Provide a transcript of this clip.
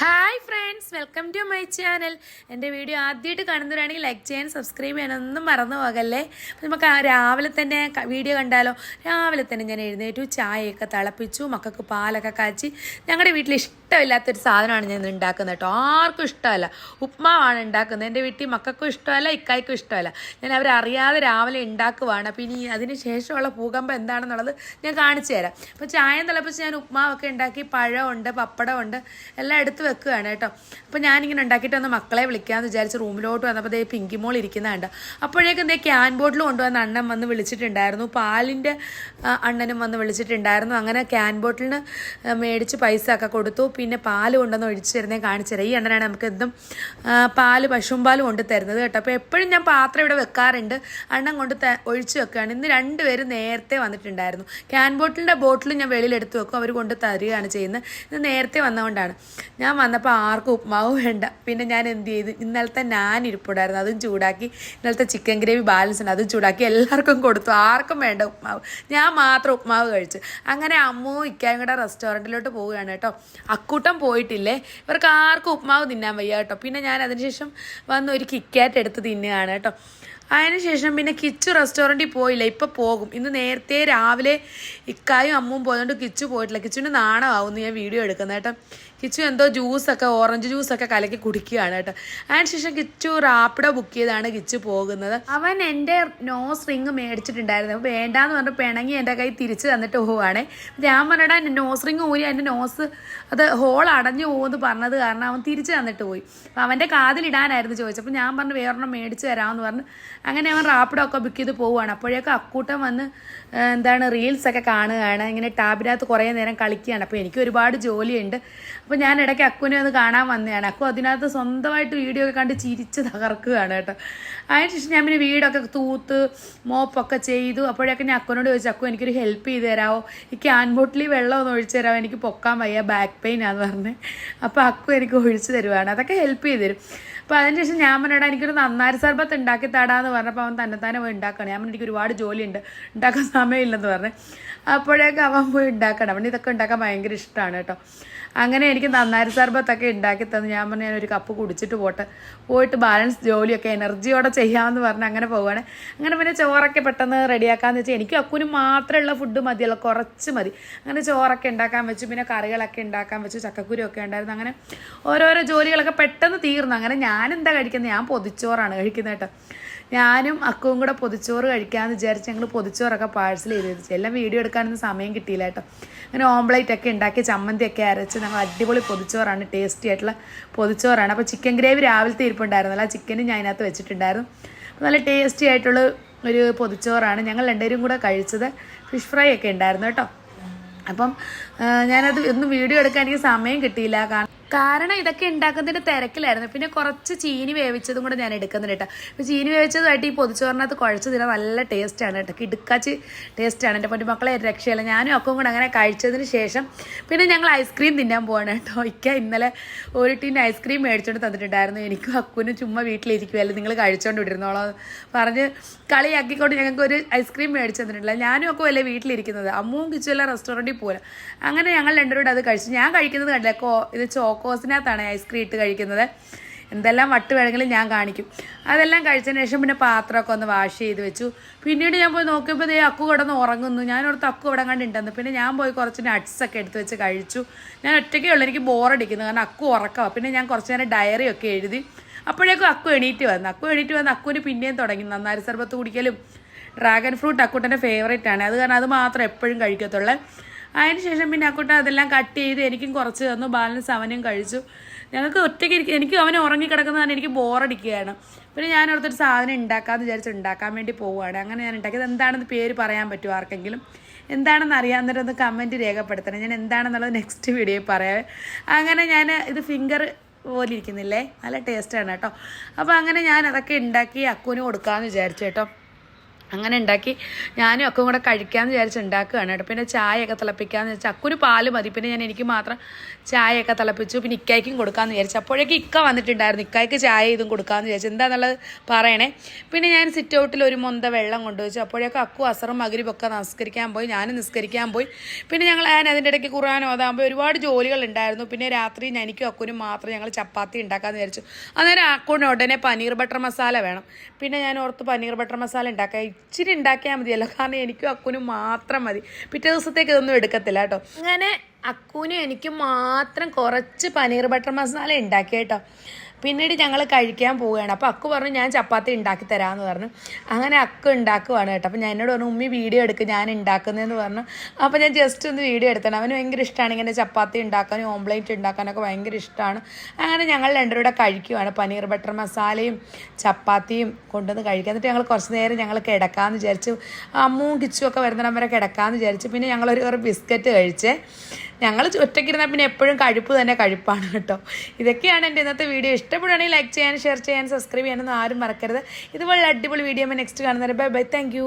Hi friends welcome to my channel എന്റെ video ആദ്യമായിട്ട് കാണുന്നവരാണെങ്കിൽ ലൈക്ക് ചെയ്യാൻ സബ്സ്ക്രൈബ് ചെയ്യാനൊന്നും മറന്നു പോകല്ലേ? അപ്പോൾ നമുക്ക് രാവിലെ തന്നെ വീഡിയോ കണ്ടാലോ? രാവിലെ തന്നെ ഞാൻ എഴുന്നേറ്റു ചായയൊക്കെ തിളപ്പിച്ചു മക്കൾക്ക് പാലൊക്കെ കാച്ചി. ഞങ്ങളുടെ വീട്ടിൽ ഇഷ്ടമില്ലാത്തൊരു സാധനമാണ് ഞാൻ ഉണ്ടാക്കുന്നത് കേട്ടോ. ആർക്കും ഇഷ്ടമല്ല. ഉപ്മാവാണ് ഉണ്ടാക്കുന്നത്. എന്റെ വീട്ടിൽ മക്കൾക്കും ഇഷ്ടമല്ല ഇക്കായ്ക്കും ഇഷ്ടമല്ല. ഞാൻ അവരറിയാതെ രാവിലെ ഉണ്ടാക്കുവാണ്. അപ്പോൾ ഇനി അതിന് ശേഷമുള്ള ഭൂകമ്പം എന്താണെന്നുള്ളത് ഞാൻ കാണിച്ചു തരാം. അപ്പോൾ ചായം തിളപ്പിച്ച് ഞാൻ ഉപ്മാവൊക്കെ ഉണ്ടാക്കി. പഴമുണ്ട് പപ്പടമുണ്ട് എല്ലാം എടുത്ത് വെക്കുകയാണ് കേട്ടോ. അപ്പോൾ ഞാനിങ്ങനെ ഉണ്ടാക്കിയിട്ട് ഒന്ന് മക്കളെ വിളിക്കാമെന്ന് വിചാരിച്ച് റൂമിലോട്ട് വന്നപ്പോൾ ദേ പിങ്കി മോൾ ഇരിക്കുന്നുണ്ട് അപ്പോഴേക്കും ദേ ക്യാൻ ബോട്ടിൽ കൊണ്ടുവന്ന അണ്ണൻ വന്ന് വിളിച്ചിട്ടുണ്ടായിരുന്നു. പാലിന്റെ അണ്ണനും വന്ന് വിളിച്ചിട്ടുണ്ടായിരുന്നു. അങ്ങനെ ക്യാൻ ബോട്ടിലിന് മേടിച്ച് പൈസ ഒക്കെ കൊടുത്തു. പിന്നെ പാൽ കൊണ്ടുവന്ന് ഒഴിച്ചു തരുന്നേ കാണിച്ചു തരാം ഈ അണ്ണനാണ് നമുക്ക് എന്തും പാൽ പാൽ പശുവും പാൽ കൊണ്ട് തരുന്നത് കേട്ടോ. അപ്പോൾ എപ്പോഴും ഞാൻ പാത്രം ഇവിടെ വെക്കാറുണ്ട്. അണ്ണൻ കൊണ്ട് ഒഴിച്ചു ഒഴിച്ച് വെക്കുകയാണ്. ഇന്ന് രണ്ടുപേരും നേരത്തെ വന്നിട്ടുണ്ടായിരുന്നു. ക്യാൻ ബോട്ടിലിന്റെ ബോട്ടിൽ ഞാൻ വെളിയിലെടുത്ത് വെക്കും. അവർ കൊണ്ട് തരികയാണ് ചെയ്യുന്നത്. ഇത് നേരത്തെ വന്നതുകൊണ്ടാണ്. ഞാൻ വന്നപ്പോൾ ആർക്കും ഉപ്മാവ് വേണ്ട. പിന്നെ ഞാൻ എന്ത് ചെയ്തു? ഇന്നലത്തെ ഞാൻ ഇരിപ്പുണ്ടായിരുന്നു. അതും ചൂടാക്കി. ഇന്നലത്തെ ചിക്കൻ ഗ്രേവി ബാലൻസ് ഉണ്ട്. അതും ചൂടാക്കി എല്ലാവർക്കും കൊടുത്തു. ആർക്കും വേണ്ട ഉപ്മാവ്. ഞാൻ മാത്രം ഉപ്മാവ് കഴിച്ചു. അങ്ങനെ അമ്മു ഇക്കായും കൂടെ റെസ്റ്റോറന്റിലോട്ട് പോവുകയാണ് കേട്ടോ. അക്കൂട്ടം പോയിട്ടില്ലേ? ഇവർക്ക് ആർക്കും ഉപ്മാവ് തിന്നാൻ വയ്യ കേട്ടോ. പിന്നെ ഞാൻ അതിനുശേഷം വന്ന് ഒരു കിക്കാറ്റ് എടുത്ത് തിന്നുകയാണ് കേട്ടോ. അതിനുശേഷം പിന്നെ കിച്ചു റെസ്റ്റോറന്റിൽ പോയില്ല. ഇപ്പം പോകും. ഇന്ന് നേരത്തെ രാവിലെ ഇക്കായും അമ്മും പോയതുകൊണ്ട് കിച്ചു പോയിട്ടില്ല. കിച്ചുവിന് നാണമാവുന്നു ഞാൻ വീഡിയോ എടുക്കുന്നത് കേട്ടോ. കിച്ചു എന്തോ ജ്യൂസൊക്കെ ഓറഞ്ച് ജ്യൂസൊക്കെ കലക്കി കുടിക്കുകയാണ് കേട്ടോ. അതിനുശേഷം കിച്ചു റാപ്പിഡോ ബുക്ക് ചെയ്താണ് കിച്ചു പോകുന്നത്. അവൻ എന്റെ നോസ് റിങ് മേടിച്ചിട്ടുണ്ടായിരുന്നു. അപ്പോൾ വേണ്ടാന്ന് പറഞ്ഞ് പിണങ്ങി എന്റെ കൈ തിരിച്ച് തന്നിട്ട് പോവുകയാണേ. ഞാൻ പറഞ്ഞടാ നോസ് റിങ് ഊരി എന്റെ നോസ് അത് ഹോൾ അടഞ്ഞു പോകുമെന്ന് പറഞ്ഞത് കാരണം അവൻ തിരിച്ച് തന്നിട്ട് പോയി. അപ്പോൾ അവന്റെ കാതിലിടാനായിരുന്നു ചോദിച്ചപ്പോൾ ഞാൻ പറഞ്ഞു വേറൊരെണ്ണം മേടിച്ച് തരാമെന്ന് പറഞ്ഞ് അങ്ങനെ അവൻ റാപ്പിഡോ ഒക്കെ ബുക്ക് ചെയ്ത് പോവുകയാണ്. അപ്പോഴേക്കും അക്കൂട്ടം വന്ന് എന്താണ് റീൽസ് ഒക്കെ കാണുകയാണ്. ഇങ്ങനെ ടാബിനകത്ത് കുറേ നേരം കളിക്കുകയാണ്. അപ്പോൾ എനിക്ക് ഒരുപാട് ജോലിയുണ്ട്. അപ്പോൾ ഞാൻ ഇടയ്ക്ക് അക്കുവിനെ ഒന്ന് കാണാൻ വന്നതാണ്. അക്കു അതിനകത്ത് സ്വന്തമായിട്ട് വീഡിയോ ഒക്കെ കണ്ട് ചിരിച്ച് തകർക്കുകയാണ് കേട്ടോ. അതിനുശേഷം ഞാൻ പിന്നെ വീടൊക്കെ തൂത്ത് മോപ്പൊക്കെ ചെയ്തു. അപ്പോഴൊക്കെ ഞാൻ അക്കുവിനോട് ചോദിച്ചു അക്കു എനിക്കൊരു ഹെൽപ്പ് ചെയ്ത് തരാമോ ഈ ക്യാൻ ബോട്ടിൽ വെള്ളം ഒന്ന് ഒഴിച്ചു തരാമോ എനിക്ക് പൊക്കാൻ വയ്യ ബാക്ക് പെയിൻ ആണെന്ന് പറഞ്ഞ്. അപ്പോൾ അക്കു എനിക്ക് ഒഴിച്ചു തരുവാണ്. അതൊക്കെ ഹെൽപ്പ് ചെയ്ത് തരും. അപ്പോൾ അതിനുശേഷം ഞാൻ പറഞ്ഞിടാ എനിക്കൊരു നന്നാരി സർബത്ത് ഉണ്ടാക്കി തടാന്ന് പറഞ്ഞപ്പോൾ അവൻ തന്നെ തന്നെ പോയി ഉണ്ടാക്കണം. ഞാൻ എനിക്ക് ഒരുപാട് ജോലിയുണ്ട് ഉണ്ടാക്കാൻ സമയമില്ലെന്ന് പറഞ്ഞ്. അപ്പോഴേക്കും അവൻ പോയി ഉണ്ടാക്കണം. അവൻ ഇതൊക്കെ ഉണ്ടാക്കാൻ ഭയങ്കര ഇഷ്ടമാണ് കേട്ടോ. അങ്ങനെ എനിക്ക് നന്നാരി സർബത്തൊക്കെ ഉണ്ടാക്കി തന്നു. ഞാൻ പറഞ്ഞു ഞാനൊരു കപ്പ് കുടിച്ചിട്ട് പോട്ടെ. പോയിട്ട് ബാലൻസ് ജോലിയൊക്കെ എനർജിയോടെ ചെയ്യാമെന്ന് പറഞ്ഞ് അങ്ങനെ പോവുകയാണ് അങ്ങനെ പിന്നെ ചോറൊക്കെ പെട്ടെന്ന് റെഡിയാക്കാന്ന് വെച്ചാൽ എനിക്ക് അക്കുനും മാത്രമുള്ള ഫുഡ് മതിയല്ല കുറച്ച് മതി. അങ്ങനെ ചോറൊക്കെ ഉണ്ടാക്കാൻ വെച്ചു പിന്നെ കറികളൊക്കെ ഉണ്ടാക്കാൻ വെച്ചു ചക്കക്കുരു ഒക്കെ ഉണ്ടായിരുന്നു. അങ്ങനെ ഓരോരോ ജോലികളൊക്കെ പെട്ടെന്ന് തീർന്നു. അങ്ങനെ ഞാൻ എന്താ കഴിക്കുന്നത് ഞാൻ പൊതിച്ചോറാണ് കഴിക്കുന്നത് കേട്ടോ. ഞാനും അക്കുവും കൂടെ പൊതിച്ചോറ് കഴിക്കാമെന്ന് വിചാരിച്ച് ഞങ്ങൾ പൊതിച്ചോറൊക്കെ പാഴ്സൽ ചെയ്ത് വെച്ചു. എല്ലാം വീഡിയോ എടുക്കാനൊന്നും സമയം കിട്ടിയില്ല കേട്ടോ. അങ്ങനെ ഓംപ്ലേറ്റ് ഒക്കെ ഉണ്ടാക്കി ചമ്മന്തി ഒക്കെ അരച്ച് ഞങ്ങൾ അടിപൊളി പൊതിച്ചോറാണ് ടേസ്റ്റി ആയിട്ടുള്ള പൊതിച്ചോറാണ്. അപ്പോൾ ചിക്കൻ ഗ്രേവി രാവിലത്തെ ഇരിപ്പുണ്ടായിരുന്നല്ലോ ആ ചിക്കനും ഞാൻ അതിനകത്ത് വെച്ചിട്ടുണ്ടായിരുന്നു. നല്ല ടേസ്റ്റി ആയിട്ടുള്ള ഒരു പൊതിച്ചോറാണ് ഞങ്ങൾ രണ്ടുപേരും കൂടെ കഴിച്ചത്. ഫിഷ് ഫ്രൈ ഒക്കെ ഉണ്ടായിരുന്നു കേട്ടോ. അപ്പം ഞാനത് ഒന്നും വീഡിയോ എടുക്കാൻ എനിക്ക് സമയം കിട്ടിയില്ല. കാരണം കാരണം ഇതൊക്കെ ഉണ്ടാക്കുന്നതിന്റെ തിരക്കിലായിരുന്നു. പിന്നെ കുറച്ച് ചീനി വേവിച്ചതും കൂടെ ഞാൻ എടുക്കുന്നുണ്ട് കേട്ടോ. അപ്പോൾ ചീനി വേവിച്ചതുമായിട്ട് ഈ പൊതിച്ചോറിനകത്ത് കുഴച്ച് തിന്നാൻ നല്ല ടേസ്റ്റാണ് കേട്ടോ. കിടുക്കാച്ച് ടേസ്റ്റാണ് എന്റെ പൊന്നുമക്കളെ രക്ഷയില്ല. ഞാനും ഒക്കെ കൂടെ അങ്ങനെ കഴിച്ചതിന് ശേഷം പിന്നെ ഞങ്ങൾ ഐസ്ക്രീം തിന്നാൻ പോവാണ് കേട്ടോ. ഇക്ക ഇന്നലെ ഒരു ടീൻ ഐസ്ക്രീം മേടിച്ചോണ്ട് തന്നിട്ടുണ്ടായിരുന്നു. എനിക്കും അക്കുനും ചുമ്മാ വീട്ടിലിരിക്കുമല്ലോ നിങ്ങൾ കഴിച്ചോണ്ട് വിട്ടിരുന്നോളോ പറഞ്ഞ് കളിയാക്കിക്കൊണ്ട് ഞങ്ങൾക്ക് ഒരു ഐസ്ക്രീം മേടിച്ചു തന്നിട്ടില്ല ഞാനും ഒക്കെ അല്ലേ വീട്ടിലിരിക്കുന്നത്. അമ്മുവും കിച്ചുമല്ല റെസ്റ്റോറന്റിൽ പോലും അങ്ങനെ ഞങ്ങൾ രണ്ടുപേരും അത് കഴിച്ചു. ഞാൻ കഴിക്കുന്നത് കണ്ടില്ല? ഇത് ചോക്കോസിനകത്താണ് ഐസ്ക്രീം ഇട്ട് കഴിക്കുന്നത്. എന്തെല്ലാം വട്ട് വേണമെങ്കിലും ഞാൻ കാണിക്കും. അതെല്ലാം കഴിച്ചതിന് ശേഷം പിന്നെ പാത്രമൊക്കെ ഒന്ന് വാഷ് ചെയ്ത് വെച്ചു. പിന്നീട് ഞാൻ പോയി നോക്കിയപ്പോൾ ദേ അക്കു കിടന്ന് ഉറങ്ങുന്നു. ഞാൻ ഓർത്ത് അക്കു ഇവിടെ കണ്ടിട്ടുണ്ടെന്ന് പിന്നെ ഞാൻ പോയി കുറച്ച് നട്ട്സൊക്കെ എടുത്ത് വെച്ച് കഴിച്ചു. ഞാൻ ഒറ്റയ്ക്കേ ഉള്ളൂ. എനിക്ക് ബോറടിക്കുന്നു. കാരണം അക്കു ഉറക്കമാണ് പിന്നെ ഞാൻ കുറച്ച് നേരം ഡയറി ഒക്കെ എഴുതി. അപ്പോഴേക്കും അക്കു എണീറ്റ് വന്നു. അക്കു എണീറ്റ് വന്ന് അക്കുവിന് പിന്നെയും തുടങ്ങി. നന്നാരി സർബത്ത് കുടിക്കലും ഡ്രാഗൺ ഫ്രൂട്ട് അക്കുട്ടന്റെ ഫേവറേറ്റ് ആണ്. അത് കാരണം അത് മാത്രം എപ്പോഴും കഴിക്കത്തുള്ളൂ. അതിന് ശേഷം പിന്നെ അക്കൂട്ട അതെല്ലാം കട്ട് ചെയ്ത് എനിക്കും കുറച്ച് തന്നു. ബാലൻസ് അവനും കഴിച്ചു. ഞങ്ങൾക്ക് ഒറ്റയ്ക്ക് ഇരിക്കും എനിക്ക് അവനെ ഉറങ്ങിക്കിടക്കുന്നതാണ് എനിക്ക് ബോറടിക്കുകയാണ്. പിന്നെ ഞാൻ ഓർത്തൊരു സാധനം ഉണ്ടാക്കാമെന്ന് വിചാരിച്ച് ഉണ്ടാക്കാൻ വേണ്ടി പോവുകയാണ്. അങ്ങനെ ഞാൻ ഉണ്ടാക്കിയത്. എന്താണെന്ന് പേര് പറയാൻ പറ്റുമോ ആർക്കെങ്കിലും? എന്താണെന്ന് അറിയാവുന്നവരൊന്ന് കമന്റ് രേഖപ്പെടുത്തണം. ഞാൻ എന്താണെന്നുള്ളത് നെക്സ്റ്റ് വീഡിയോയിൽ പറയാം. അങ്ങനെ ഞാൻ ഇത് ഫിംഗർ പോലെ ഇരിക്കുന്നില്ലേ? നല്ല ടേസ്റ്റാണ് കേട്ടോ. അപ്പോൾ അങ്ങനെ ഞാൻ അതൊക്കെ ഉണ്ടാക്കി അക്കുവിന് കൊടുക്കാമെന്ന് വിചാരിച്ചു കേട്ടോ. അങ്ങനെ ഉണ്ടാക്കി ഞാനും അക്കും കൂടെ കഴിക്കാമെന്ന് വിചാരിച്ച് ഉണ്ടാക്കുകയാണ് കേട്ടോ. പിന്നെ ചായയൊക്കെ തിളപ്പിക്കാമെന്ന് വെച്ചാൽ അക്കൊരു പാൽ മതി. പിന്നെ ഞാൻ എനിക്ക് മാത്രം ചായയൊക്കെ തിളപ്പിച്ചു. പിന്നെ ഇക്കായ്ക്കും കൊടുക്കാമെന്ന് വിചാരിച്ചു. അപ്പോഴേക്കും ഇക്ക വന്നിട്ടുണ്ടായിരുന്നു. ഇക്കായ്ക്ക് ചായ ഇതും കൊടുക്കാമെന്ന് വിചാരിച്ചു. എന്താണെന്നുള്ളത് പറയണേ. പിന്നെ ഞാൻ സിറ്റ് ഔട്ടിൽ ഒരു മൊന്ത വെള്ളം കൊണ്ടുവച്ചു. അപ്പോഴേക്കും അക്കു അസറും മകരിപ്പൊക്കെ നമസ്കരിക്കാൻ പോയി. ഞാനും നിസ്കരിക്കാൻ പോയി. പിന്നെ ഞങ്ങൾ ഞാൻ അതിന്റെ ഇടയ്ക്ക് ഖുർആൻ ഓതാകുമ്പോൾ ഒരുപാട് ജോലികൾ ഉണ്ടായിരുന്നു. പിന്നെ രാത്രി എനിക്കും അക്കുനും മാത്രം ഞങ്ങൾ ചപ്പാത്തി ഉണ്ടാക്കാമെന്ന് വിചാരിച്ചു. അന്നേരം അക്കുവിന് ഉടനെ പനീർ ബട്ടർ മസാല വേണം. പിന്നെ ഞാൻ ഓർത്ത് പനീർ ബട്ടർ മസാല ഉണ്ടാക്കാം ഇച്ചിരി ഉണ്ടാക്കിയാൽ മതിയല്ലോ. കാരണം എനിക്കും അക്കുനും മാത്രം മതി. പിറ്റേ ദിവസത്തേക്ക് ഇതൊന്നും എടുക്കത്തില്ല കേട്ടോ. അങ്ങനെ അക്കുനും എനിക്കും മാത്രം കുറച്ച് പനീർ ബട്ടർ മസാല ഉണ്ടാക്കി കേട്ടോ. പിന്നീട് ഞങ്ങൾ കഴിക്കാൻ പോവുകയാണ്. അപ്പോൾ അക്കു പറഞ്ഞു ഞാൻ ചപ്പാത്തി ഉണ്ടാക്കി തരാമെന്ന് പറഞ്ഞു. അങ്ങനെ അക്കു ഉണ്ടാക്കുവാണ് കേട്ടോ. അപ്പോൾ ഞാൻ എന്നോട് പറഞ്ഞു ഉമ്മി വീഡിയോ എടുക്ക് ഞാൻ ഉണ്ടാക്കുന്നതെന്ന് പറഞ്ഞു. അപ്പോൾ ഞാൻ ജസ്റ്റ് ഒന്ന് വീഡിയോ എടുത്തണം. അവന് ഭയങ്കര ഇഷ്ടമാണ് ഇങ്ങനെ ചപ്പാത്തി ഉണ്ടാക്കാനും ഓംപ്ലേറ്റ് ഉണ്ടാക്കാനൊക്കെ ഭയങ്കര ഇഷ്ടമാണ് അങ്ങനെ ഞങ്ങൾ രണ്ടുപേരുടെ കഴിക്കുവാണ്. പനീർ ബട്ടർ മസാലയും ചപ്പാത്തിയും കൊണ്ടുവന്ന് കഴിക്കുക എന്നിട്ട് ഞങ്ങൾ കുറച്ച് നേരം ഞങ്ങൾ കിടക്കാമെന്ന് വിചാരിച്ചു. അമ്മും കിച്ചുമൊക്കെ വരുന്നിടം വരെ കിടക്കാമെന്ന് വിചാരിച്ചു. പിന്നെ ഞങ്ങളൊരു കുറേ ബിസ്ക്കറ്റ് കഴിച്ചേ. ഞങ്ങൾ ഒറ്റയ്ക്കിരുന്നാൽ പിന്നെ എപ്പോഴും കഴുപ്പ് തന്നെ കഴിപ്പാണ് കേട്ടോ. ഇതൊക്കെയാണ് എന്റെ ഇന്നത്തെ വീഡിയോ. ഇഷ്ടപ്പെടുകയാണെങ്കിൽ ലൈക്ക് ചെയ്യാൻ ഷെയർ ചെയ്യാൻ സബ്സ്ക്രൈബ് ചെയ്യാനൊന്നും ആരും മറക്കരുത്. ഇതുപോലെ അടിപൊളി വീഡിയോ നെക്സ്റ്റ് കാണുന്നവരെ. Bye bye thank